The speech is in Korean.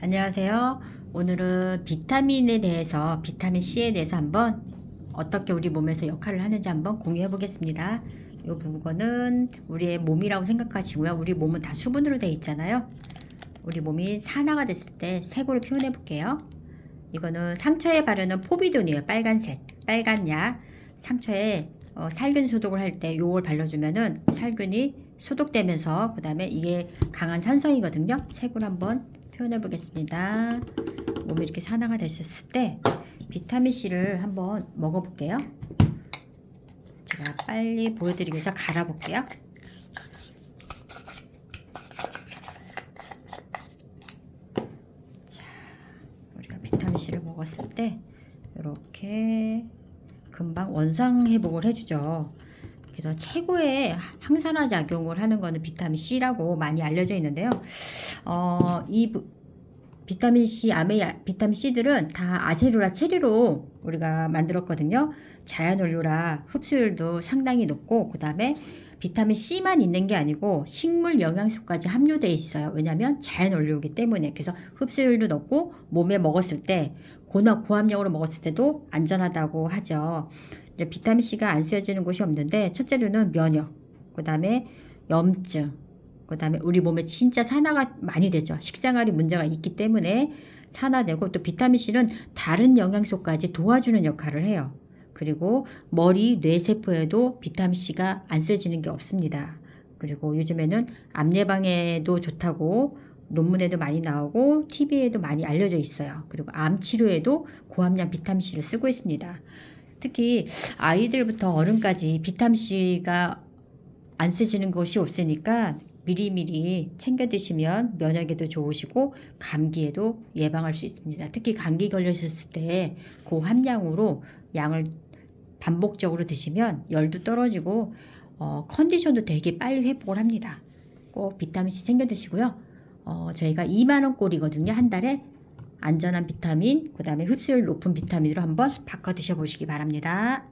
안녕하세요. 오늘은 비타민에 대해서, 비타민 C에 대해서 한번 어떻게 우리 몸에서 역할을 하는지 한번 공유해 보겠습니다. 이 부분은 우리의 몸이라고 생각하시고요. 우리 몸은 다 수분으로 되어 있잖아요. 우리 몸이 산화가 됐을 때 색으로 표현해 볼게요. 이거는 상처에 바르는 포비돈이에요. 빨간색, 빨간 약. 상처에 어, 살균 소독을 할 때 요걸 발라주면은 살균이 소독되면서 그 다음에 이게 강한 산성이거든요. 색으로 한번 표현해 보겠습니다. 몸이 이렇게 산화가 되셨을 때 비타민 C를 한번 먹어 볼게요. 제가 빨리 보여드리기 위해서 갈아 볼게요. 자, 우리가 비타민 C를 먹었을 때 이렇게 금방 원상 회복을 해주죠. 그래서 최고의 항산화 작용을 하는 거는 비타민 C라고 많이 알려져 있는데요. 어, 이 부- 비타민 C, 아메 비타민 C들은 다 아세루라 체리로 우리가 만들었거든요. 자연 원료라 흡수율도 상당히 높고 그다음에 비타민 C만 있는 게 아니고 식물 영양소까지 함유되어 있어요. 왜냐하면 자연 원료이기 때문에 그래서 흡수율도 높고 몸에 먹었을 때 고나 고함량으로 먹었을 때도 안전하다고 하죠. 이제 비타민 C가 안 쓰여지는 곳이 없는데 첫째로는 면역, 그 다음에 염증, 그 다음에 우리 몸에 진짜 산화가 많이 되죠. 식생활이 문제가 있기 때문에 산화되고 또 비타민 C는 다른 영양소까지 도와주는 역할을 해요. 그리고 머리, 뇌 세포에도 비타민 C가 안 쓰여지는 게 없습니다. 그리고 요즘에는 암 예방에도 좋다고 논문에도 많이 나오고 TV에도 많이 알려져 있어요. 그리고 암 치료에도 고함량 비타민 C를 쓰고 있습니다. 특히 아이들부터 어른까지 비타민 C가 안 쓰지는 것이 없으니까 미리미리 챙겨 드시면 면역에도 좋으시고 감기에도 예방할 수 있습니다. 특히 감기 걸렸을 때 고함량으로 양을 반복적으로 드시면 열도 떨어지고 어, 컨디션도 되게 빨리 회복을 합니다. 꼭 비타민 C 챙겨 드시고요. 어, 저희가 2만 원 꼴이거든요. 한 달에 안전한 비타민, 그 다음에 흡수율 높은 비타민으로 한번 바꿔 드셔 보시기 바랍니다.